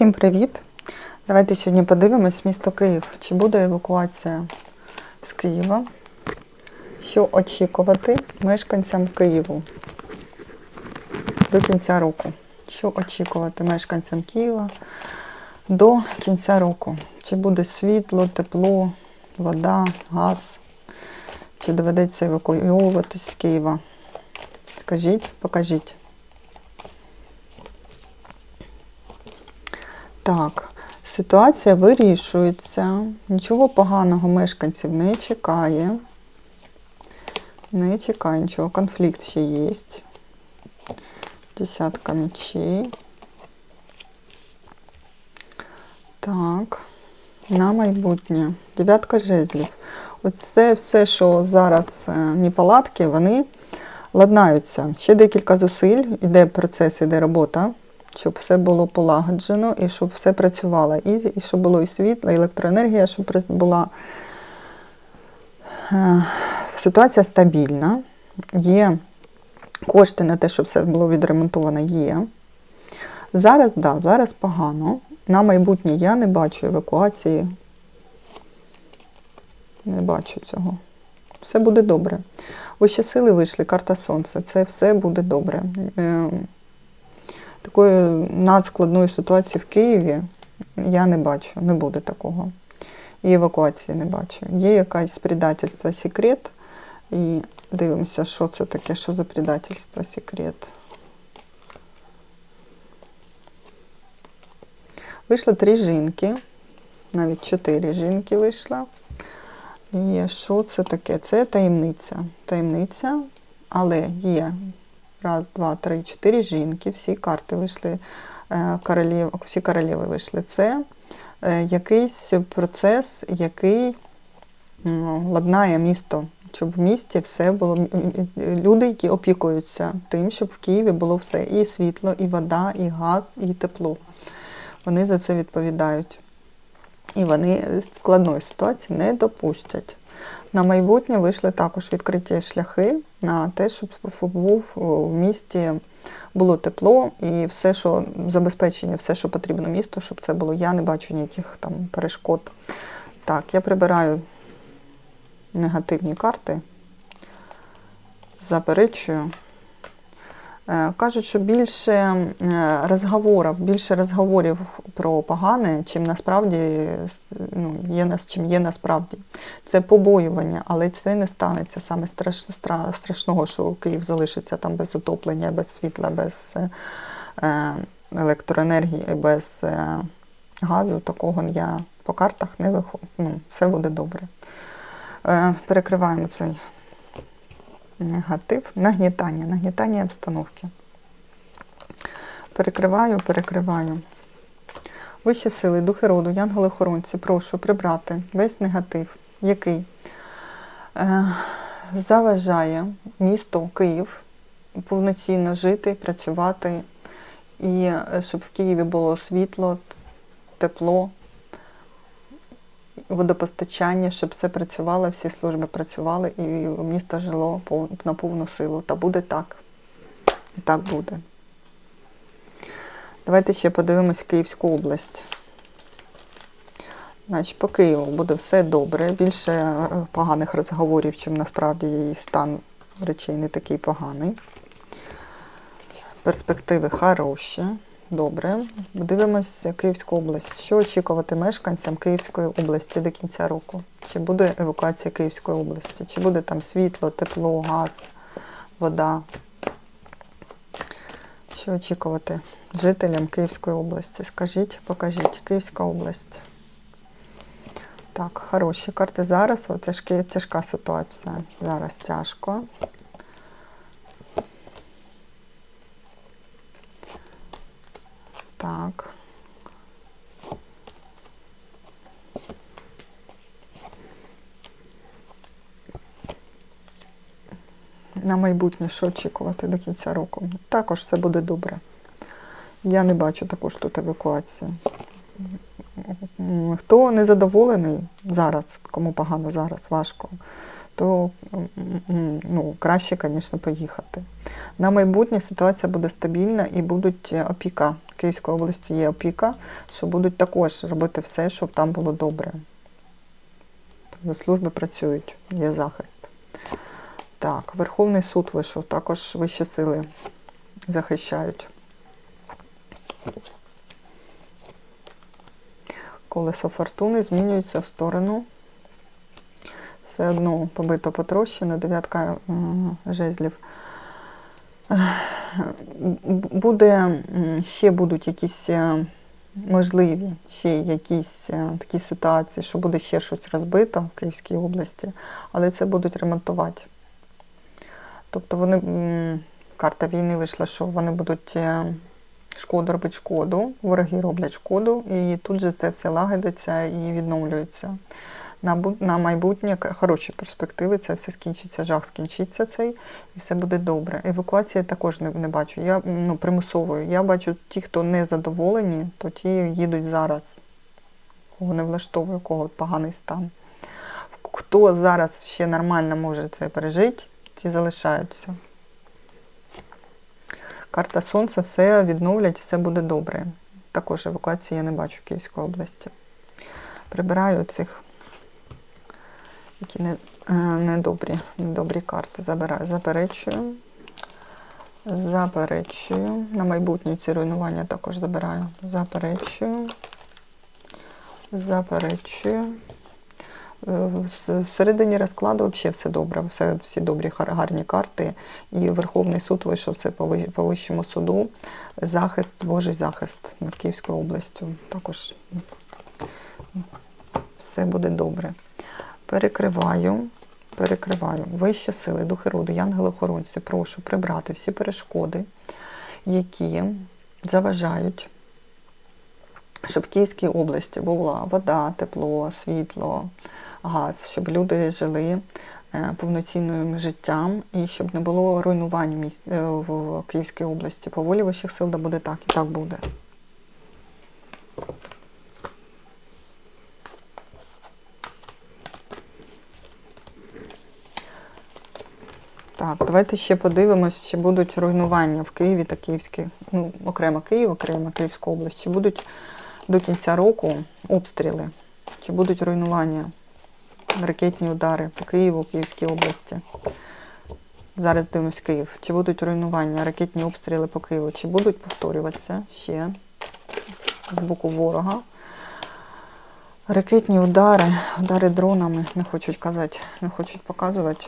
Всім привіт! Давайте сьогодні подивимось місто Київ. Чи буде евакуація з Києва? Що очікувати мешканцям Києву до кінця року? Що очікувати мешканцям Києва до кінця року? Чи буде світло, тепло, вода, газ? Чи доведеться евакуйовуватись з Києва? Скажіть, покажіть. Так, ситуація вирішується. Нічого поганого мешканців не чекає. Не чекає нічого. Конфлікт ще є. Десятка мечей. Так. На майбутнє. Дев'ятка жезлів. Оце все, що зараз е, неполадки, вони ладнаються. Ще декілька зусиль, іде процес, іде робота щоб все було полагоджено і щоб все працювало. І, і щоб було і світло, і електроенергія, щоб була е, ситуація стабільна. Є кошти на те, щоб все було відремонтовано, є. Зараз, да, зараз погано. На майбутнє я не бачу евакуації. Не бачу цього. Все буде добре. Вищі сили вийшли, карта Сонця. Це все буде добре. Такої надскладної ситуації в Києві я не бачу, не буде такого. І евакуації не бачу. Є якесь предательство, секрет. І дивимося, що це таке, що за предательство, секрет. Вийшло три жінки, навіть чотири жінки вийшло. І що це таке? Це таємниця. Таємниця, але є раз, два, три, чотири жінки, всі карти вийшли, е, королів, всі королеви вийшли. Це е, якийсь процес, який ладнає місто, щоб в місті все було люди, які опікуються тим, щоб в Києві було все і світло, і вода, і газ, і тепло. Вони за це відповідають. І вони складної ситуації не допустять. На майбутнє вийшли також відкриті шляхи на те, щоб був в місті було тепло і все, що забезпечення, все, що потрібно місту, щоб це було. Я не бачу ніяких там перешкод. Так, я прибираю негативні карти, заперечую. Е, Кажуть, що більше е, розговорів, більше розговорів про погане, чим насправді ну, є чим є насправді. Це побоювання, але це не станеться саме страш, стра- страшного, що Київ залишиться там без отоплення, без світла, без е, електроенергії, без е, газу. Такого я по картах не виходжу. Ну, все буде добре. Е, перекриваємо цей негатив, нагнітання, нагнітання обстановки. Перекриваю, перекриваю. Вищі сили, духи роду, янголи-хоронці, прошу прибрати весь негатив, який е, заважає місту Київ повноцінно жити, працювати, і е, щоб в Києві було світло, тепло, водопостачання, щоб все працювало, всі служби працювали і місто жило на повну силу. Та буде так. Так буде. Давайте ще подивимось Київську область. Значить, по Києву буде все добре. Більше е, поганих розговорів, чим насправді її стан речей не такий поганий. Перспективи хороші. Добре. Дивимось Київську область. Що очікувати мешканцям Київської області до кінця року? Чи буде евакуація Київської області? Чи буде там світло, тепло, газ, вода? Що очікувати жителям Київської області? Скажіть, покажіть. Київська область. Так, хороші карти зараз. О, тяжкі, тяжка ситуація. Зараз тяжко. Так. На майбутнє, що очікувати до кінця року? Також все буде добре. Я не бачу також тут евакуації. Хто незадоволений зараз, кому погано зараз, важко, то ну, краще, звісно, поїхати. На майбутнє ситуація буде стабільна і будуть опіка Київської області є опіка, що будуть також робити все, щоб там було добре. Служби працюють, є захист. Так, Верховний суд вийшов, також вищі сили захищають. Колесо фортуни змінюється в сторону. Все одно побито потрощено, дев'ятка жезлів. Буде, ще будуть якісь е, можливі, ще якісь е, такі ситуації, що буде ще щось розбито в Київській області, але це будуть ремонтувати. Тобто вони, карта війни вийшла, що вони будуть е, шкоду робити шкоду, вороги роблять шкоду, і тут же це все лагодиться і відновлюється. На, майбутнє хороші перспективи, це все скінчиться, жах скінчиться цей, і все буде добре. Евакуації також не, не бачу. Я ну, примусовою. Я бачу ті, хто не задоволені, то ті їдуть зараз. Кого не влаштовує, кого поганий стан. Хто зараз ще нормально може це пережити, ті залишаються. Карта Сонця все відновлять, все буде добре. Також евакуації я не бачу в Київської області. Прибираю цих, які не, е, недобрі, недобрі карти. Забираю, заперечую. Заперечую. На майбутнє ці руйнування також забираю. Заперечую. Заперечую. Е, Всередині розкладу взагалі все добре, все, всі добрі гарні карти. І Верховний суд вийшов це по вищому суду. Захист, Божий захист над Київською областю. Також все буде добре. Перекриваю, перекриваю. Вищі сили, духи роду, янголи-охоронці, прошу прибрати всі перешкоди, які заважають щоб в Київській області була вода, тепло, світло, газ, щоб люди жили е, повноцінним життям і щоб не було руйнувань в е, Київській області. По волі вищих сил да буде так, і так буде. Так, давайте ще подивимось, чи будуть руйнування в Києві та Київській, ну, окремо Київ, окремо Київська область, чи будуть до кінця року обстріли, чи будуть руйнування, ракетні удари по Києву, Київській області. Зараз дивимось Київ. Чи будуть руйнування, ракетні обстріли по Києву, чи будуть повторюватися ще з боку ворога. Ракетні удари, удари дронами, не хочуть казати, не хочуть показувати.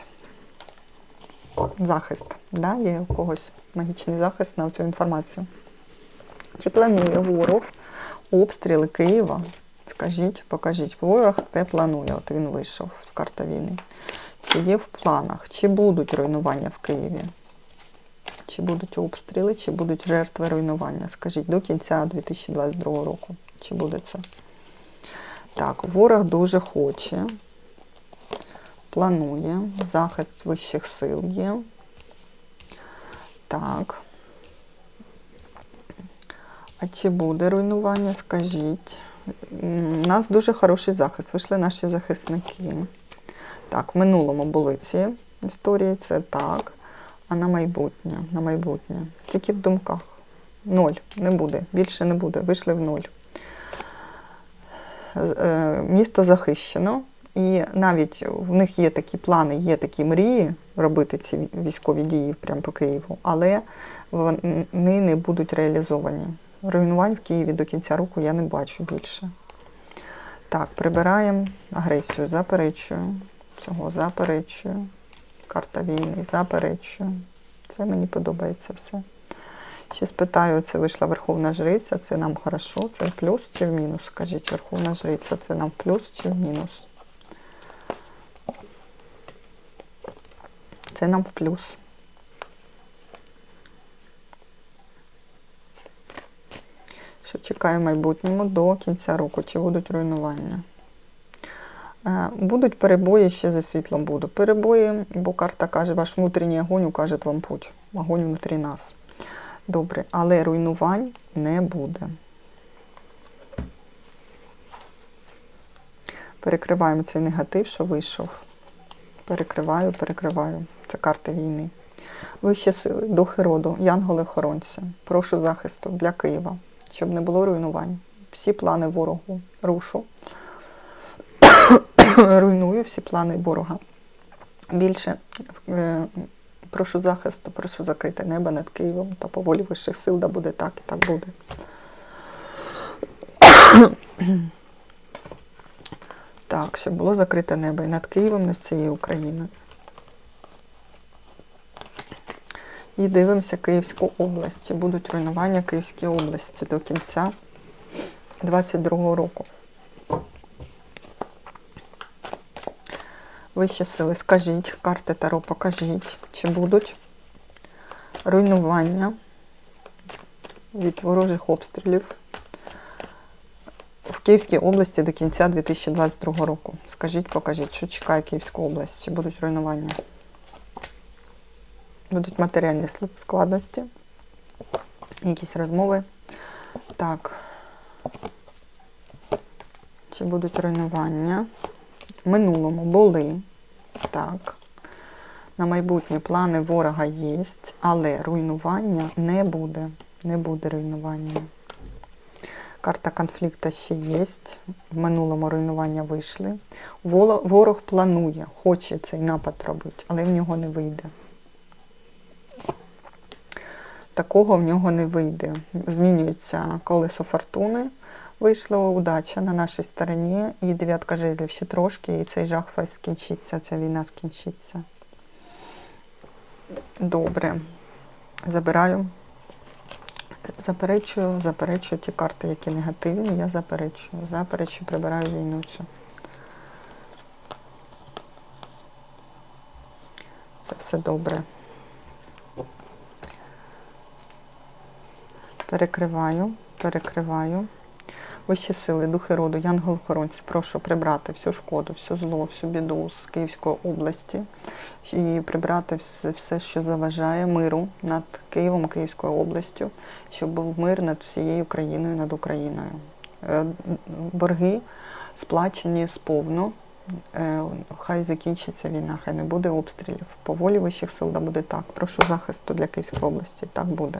Захист. Да? Є у когось магічний захист на цю інформацію. Чи планує ворог обстріли Києва? Скажіть, покажіть. Ворог те планує. От він вийшов в карта війни. Чи є в планах, чи будуть руйнування в Києві? Чи будуть обстріли, чи будуть жертви руйнування? Скажіть, до кінця 2022 року. Чи буде це? Так, ворог дуже хоче, планує, захист вищих сил є. Так. А чи буде руйнування, скажіть. У нас дуже хороший захист. Вийшли наші захисники. Так, в минулому були ці історії, це так. А на майбутнє, на майбутнє. Тільки в думках. Ноль. Не буде. Більше не буде. Вийшли в ноль. Е, Місто захищено. І навіть в них є такі плани, є такі мрії робити ці військові дії прямо по Києву, але вони не будуть реалізовані. Руйнувань в Києві до кінця року я не бачу більше. Так, прибираємо агресію, заперечую. Цього заперечую. Карта війни, заперечую. Це мені подобається все. Ще спитаю, це вийшла Верховна Жриця, це нам хорошо, це в плюс чи в мінус? Скажіть, Верховна Жриця, це нам в плюс чи в мінус? Це нам в плюс. Що чекає в майбутньому до кінця року? Чи будуть руйнування? Е, Будуть перебої ще зі світлом буду. Перебої, бо карта каже, ваш внутрішній огонь укаже вам путь. Огонь внутрі нас. Добре, але руйнувань не буде. Перекриваємо цей негатив, що вийшов. Перекриваю, перекриваю. Це карта війни. Вищі сили, духи роду, янголи-охоронці. Прошу захисту для Києва, щоб не було руйнувань. Всі плани ворогу рушу. Руйную всі плани ворога. Більше е, прошу захисту, прошу закрити небо над Києвом та по волі вищих сил, да буде так і так буде. Так, щоб було закрите небо і над Києвом, і над всією Україною. І дивимося Київську область. Чи будуть руйнування Київської області до кінця 22-го року. Вищі сили, скажіть, карти Таро покажіть, чи будуть руйнування від ворожих обстрілів в Київській області до кінця 2022 року. Скажіть, покажіть, що чекає Київську область, чи будуть руйнування? Будуть матеріальні складності, якісь розмови. Так. Чи будуть руйнування? В минулому були. Так. На майбутнє плани ворога є, але руйнування не буде. Не буде руйнування. Карта конфлікту ще є. В минулому руйнування вийшли. Ворог планує, хоче цей напад робити, але в нього не вийде. Такого в нього не вийде. Змінюється колесо фортуни. Вийшла удача на нашій стороні, і дев'ятка жезлів ще трошки, і цей жах скінчиться, ця війна скінчиться. Добре. Забираю. Заперечую, заперечую ті карти, які негативні, я заперечую. Заперечую, прибираю війну цю. Це все добре. Перекриваю, перекриваю. Вищі сили, духи роду, янгол-охоронці, прошу прибрати всю шкоду, всю зло, всю біду з Київської області і прибрати все, що заважає миру над Києвом, Київською областю, щоб був мир над всією країною, над Україною. Е, Борги сплачені сповну. Е, Хай закінчиться війна, хай не буде обстрілів. По волі вищих сил да буде так. Прошу захисту для Київської області. Так буде.